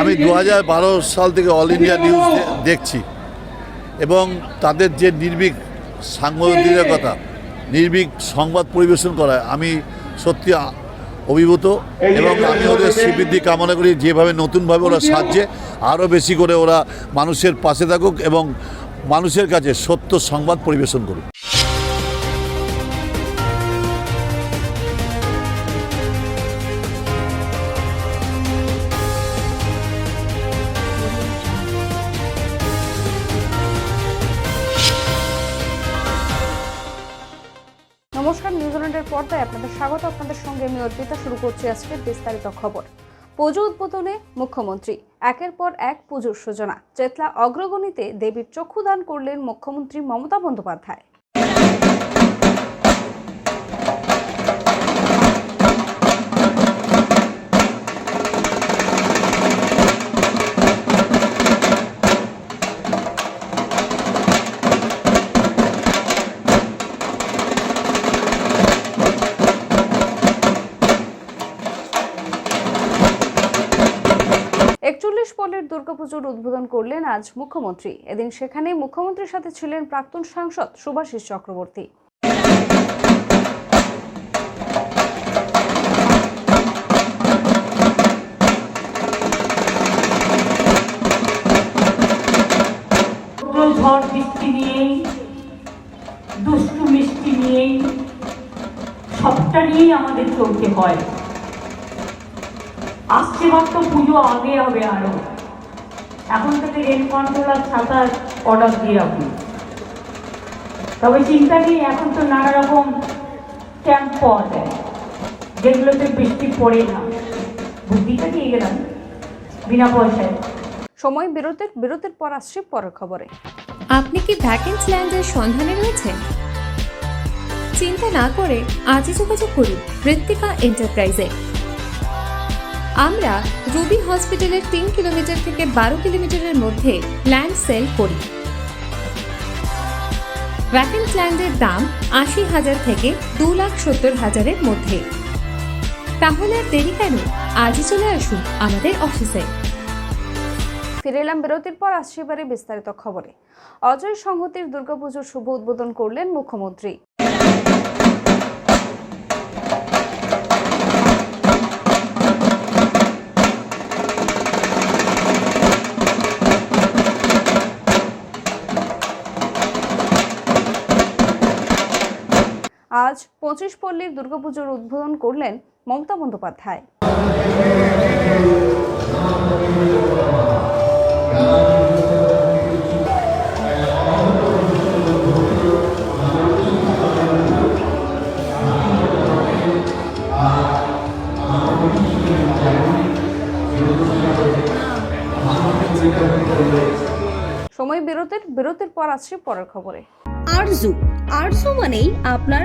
আমি দু হাজার বারো সাল থেকে অল ইন্ডিয়া নিউজ দেখছি। এবং তাদের যে নির্ভীক কথা, নির্ভীক সংবাদ পরিবেশন করায় আমি সত্যি অভিভূত এবং আমি ওদের শ্রীবৃদ্ধি কামনা করি, যেভাবে নতুনভাবে ওরা সাজছে, আরও বেশি করে ওরা মানুষের পাশে থাকুক এবং মানুষের কাছে সত্য সংবাদ পরিবেশন করুক। নমস্কার নিউজিল্যান্ডের পর্দায় আপনাদের স্বাগত। আপনাদের সঙ্গে আমি অর্পিতা। শুরু করছি আজকের বিস্তারিত খবর। পুজো উদ্বোধনে মুখ্যমন্ত্রী। একের পর এক পুজোর সূচনা। চেতলা অগ্রগণিতে দেবীর চক্ষুদান করলেন মুখ্যমন্ত্রী মমতা বন্দ্যোপাধ্যায়। পলের দুর্গাপুজোর উদ্বোধন করলেন আজ মুখ্যমন্ত্রী। এদিন সেখানে মুখ্যমন্ত্রীর সাথে ছিলেন প্রাক্তন সাংসদ সুভাষিস চক্রবর্তী। আমাদের চলতে হয়। আসছে মাত্র পুজো, আগে হবে আরও। এখন থেকে রেল কন্ট্রোলার ছাতার অর্ডার দিয়ে রাখুন। তবে চিন্তা নেই এখন তো নানা রকম ক্যাম্প পাওয়া যায় যেগুলোতে বৃষ্টি পড়ে না। বুদ্ধিটা দিয়ে গেলাম বিনা পয়সায়। সময় বিরতির বিরতির পর আসছে পরের খবরে। আপনি কি ভ্যাকেন্স ল্যান্ডের সন্ধানে রয়েছেন? চিন্তা না করে আজই যোগাযোগ করুন ঋত্বিকা এন্টারপ্রাইজে আমরা রুবি হসপিটালের তিন কিলোমিটার থেকে বারো কিলোমিটারের মধ্যে ল্যান্ড সেল করি। ভ্যাকেন্স ল্যান্ডের দাম আশি হাজার থেকে দু লাখ সত্তর হাজারের মধ্যে। তাহলে আর দেরি কেন? আজই চলে আসুন আমাদের অফিসে ফিরে এলাম বিরতির পর, আসছে বিস্তারিত খবরে। অজয় সংহতির দুর্গাপুজোর শুভ উদ্বোধন করলেন মুখ্যমন্ত্রী। আজ পঁচিশ পল্লীর দুর্গাপুজোর উদ্বোধন করলেন মমতা বন্দ্যোপাধ্যায়। সময় বিরতির বিরতির পর আসছে পরের খবরে। আরজু আরজু মানেই আপনার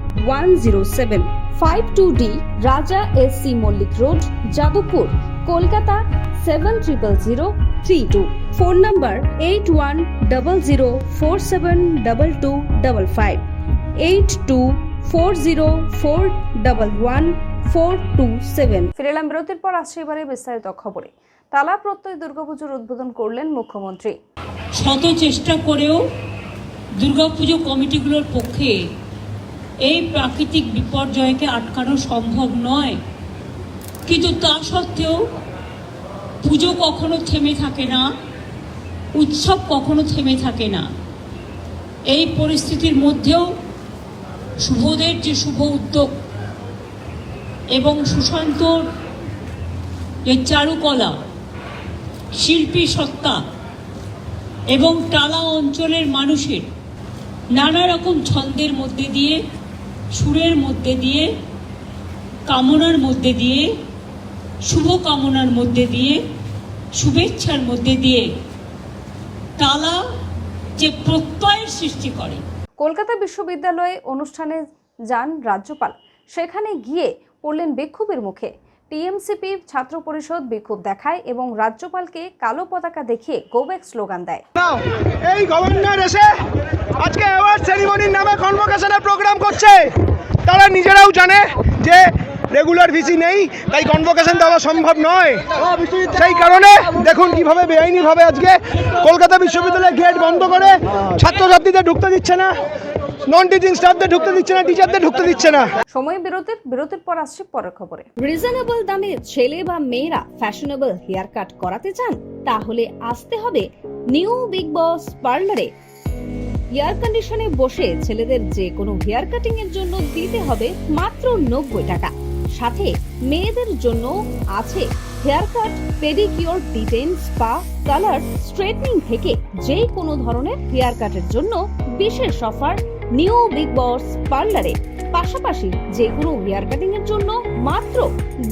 one zero seven five two D Raja S C Mallick road Jadavpur Kolkata seven triple zero three two phone number eight one double zero four seven double two double five eight two four zero four double one four two seven ফিরে এলাম বিরতির পর আসছে এবারে বিস্তারিত খবরে। তালা প্রত্যয় দুর্গাপুজোর উদ্বোধন করলেন মুখ্যমন্ত্রী। শত চেষ্টা করেও দুর্গাপুজো কমিটিগুলোর পক্ষে এই প্রাকৃতিক বিপর্যয়কে আটকানো সম্ভব নয়। কিন্তু তা সত্ত্বেও পুজো কখনো থেমে থাকে না, উৎসব কখনো থেমে থাকে না। এই পরিস্থিতির মধ্যেও শুভদের যে শুভ উদ্যোগ এবং সুশান্তর যে চারুকলা, শিল্পী সত্তা এবং টালা অঞ্চলের মানুষের নানা রকম ছন্দের মধ্যে দিয়ে সুরের মধ্যে দিয়ে কামনার মধ্যে দিয়ে শুভ কামনার মধ্যে দিয়ে শুভেচ্ছার মধ্যে দিয়ে তালা যে প্রত্যয়ের সৃষ্টি করে। কলকাতা বিশ্ববিদ্যালয়ে অনুষ্ঠানে যান রাজ্যপাল। সেখানে গিয়ে পড়লেন বিক্ষোভের মুখে। টিএমসিপি ছাত্র পরিষদ বিক্ষোভ দেখায় এবং রাজ্যপালকে কালো পতাকা দেখিয়ে গোব্যাক স্লোগান দেয়। এই গভর্নর এসে কনভোকেশনের প্রোগ্রাম করছে। তারা নিজেরাও জানে যে রেগুলার ভিসি নেই তাই কনভোকেশন দেওয়া সম্ভব নয়। সেই কারণে দেখুন কীভাবে বেআইনিভাবে আজকে কলকাতা বিশ্ববিদ্যালয়ের গেট বন্ধ করে ছাত্রছাত্রীদের ঢুকতে দিচ্ছে না নন টিচিং স্টাফদের ঢুকতে দিচ্ছে না টিচারদের ঢুকতে দিচ্ছে না। সময় বিরতির বিরতির পর আসছে পরের খবরে। রিজনেবল দামে ছেলে বা মেয়েরা ফ্যাশনেবল হেয়ার কাট করাতে চান তাহলে আসতে হবে নিউ বিগ বস পার্লারে এয়ার কন্ডিশনে বসে ছেলেদের যে কোনো হেয়ার কাটিং এর জন্য দিতে হবে মাত্র নব্বই টাকা। সাথে মেয়েদের জন্য আছে hair cut pedicure detan spa colour straightening থেকে যে কোনো ধরনের হেয়ার কাটের জন্য বিশেষ অফার নিউ বিগ বস পার্লারে পাশাপাশি যে কোনো হেয়ার কাটিং এর জন্য মাত্র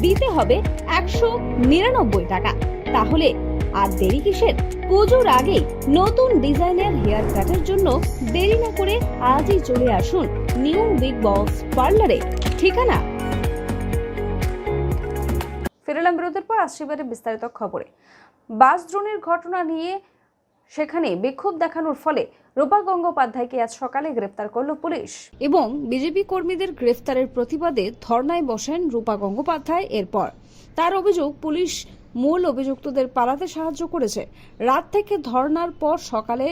দিতে হবে একশো নিরানব্বই টাকা। তাহলে আর দেরি কিসের? পুজোর আগে নতুন ডিজাইনের হেয়ার কাটের জন্য দেরি না করে আজই চলে আসুন নিউ বিগ বস পার্লারে। ঠিকানা? ফিরলাম বিরতির পর আসছে বিস্তারিত খবরে। বাস দ্রোণের ঘটনা নিয়ে সেখানে বিক্ষোভ দেখানোর ফলে রূপা গঙ্গোপাধ্যায়কে আজ সকালে গ্রেপ্তার করল পুলিশ। এবং বিজেপি কর্মীদের গ্রেফতারের প্রতিবাদে ধর্নায় বসেন রূপা গঙ্গোপাধ্যায় এরপর। তার অভিযোগ পুলিশ মূল অভিযুক্তদের পালাতে সাহায্য করেছে। রাত থেকে ধর্নার পর সকালে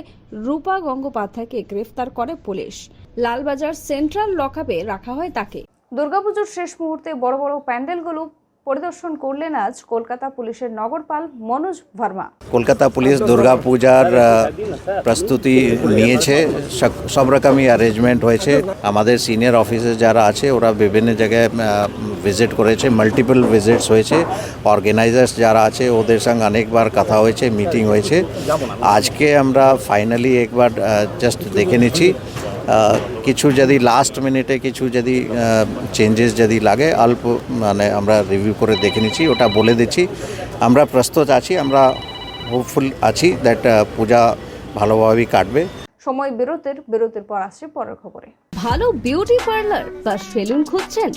রূপা গঙ্গোপাধ্যায়কে গ্রেফতার করে পুলিশ। লালবাজার সেন্ট্রাল লকআপে রাখা হয় তাকে। দুর্গাপুজোর শেষ মুহূর্তে বড় বড় প্যান্ডেলগুলো পরিদর্শন করলেন আজ কলকাতা পুলিশের নগরপাল মনোজ ভার্মা। কলকাতা পুলিশ দুর্গা পূজার প্রস্তুতি নিয়েছে, সব- রকমই অ্যারেঞ্জমেন্ট হয়েছে। আমাদের সিনিয়র অফিসে যারা আছে, ওরা বিভিন্ন জায়গায় ভিজিট করেছে মাল্টিপল ভিজিটস হয়েছে। অর্গানাইজার্স যারা আছে, ওদের সঙ্গে অনেকবার কথা হয়েছে মিটিং হয়েছে। আজকে আমরা ফাইনালি একবার জাস্ট দেখে নিচ্ছি। কিছু যদি লাস্ট মিনিটে কিছু যদি চেঞ্জেস যদি লাগে অল্প মানে আমরা রিভিউ করে দেখে নিচ্ছি ওটা বলে দিচ্ছি। আমরা প্রস্তুত আছি আমরা হোপফুল আছি দ্যাট পূজা ভালোভাবেই কাটবে। সময় বিরতির বিরতির পর আসছে পরের খবরে। ভালো বিউটি পার্লার বা সেলুন খুঁজছেন?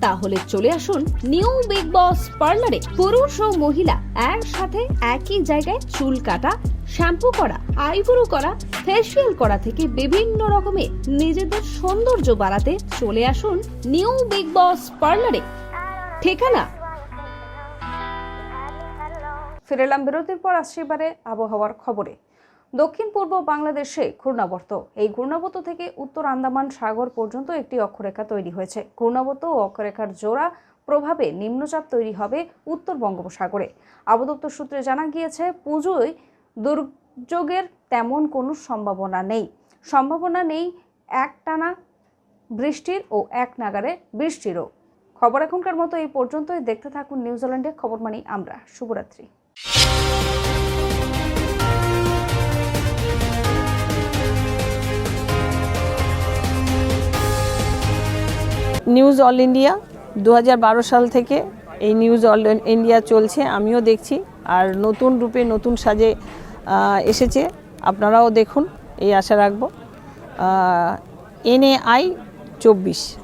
তাহলে চলে আসুন নিউ বিগ বস পার্লারে। পুরুষ ও মহিলা একসাথে একই জায়গায় চুল কাটা, শ্যাম্পু করা, আইব্রো করা, ফেসিয়াল করা থেকে বিভিন্ন রকমের নিজেদের সৌন্দর্য বাড়াতে চলে আসুন নিউ বিগ বস পার্লারে। ঠিকানা? ফিরেলাম বিরতির পর আসছে এবারে আবহাওয়ার খবরে। দক্ষিণ পূর্ব বাংলাদেশে ঘূর্ণাবর্ত। এই ঘূর্ণাবর্ত থেকে উত্তর আন্দামান সাগর পর্যন্ত একটি অক্ষরেখা তৈরি হয়েছে। ঘূর্ণাবর্ত ও অক্ষরেখার জোড়া প্রভাবে নিম্নচাপ তৈরি হবে উত্তর বঙ্গোপসাগরে। আবদপ্তর সূত্রে জানা গিয়েছে, পুজোয় দুর্যোগের তেমন কোনো সম্ভাবনা নেই। সম্ভাবনা নেই একটানা বৃষ্টির ও এক নাগারে বৃষ্টিরও। খবর এখনকার মতো এই পর্যন্তই। দেখতে থাকুন নিউজিল্যান্ডে খবর মানি আমরা শুভরাত্রি। নিউজ অল ইন্ডিয়া দু হাজার বারো সাল থেকে এই নিউজ অল ইন্ডিয়া চলছে, আমিও দেখছি। আর নতুন রূপে নতুন সাজে এসেছে, আপনারাও দেখুন, এই আশা রাখব। এনএআই চব্বিশ।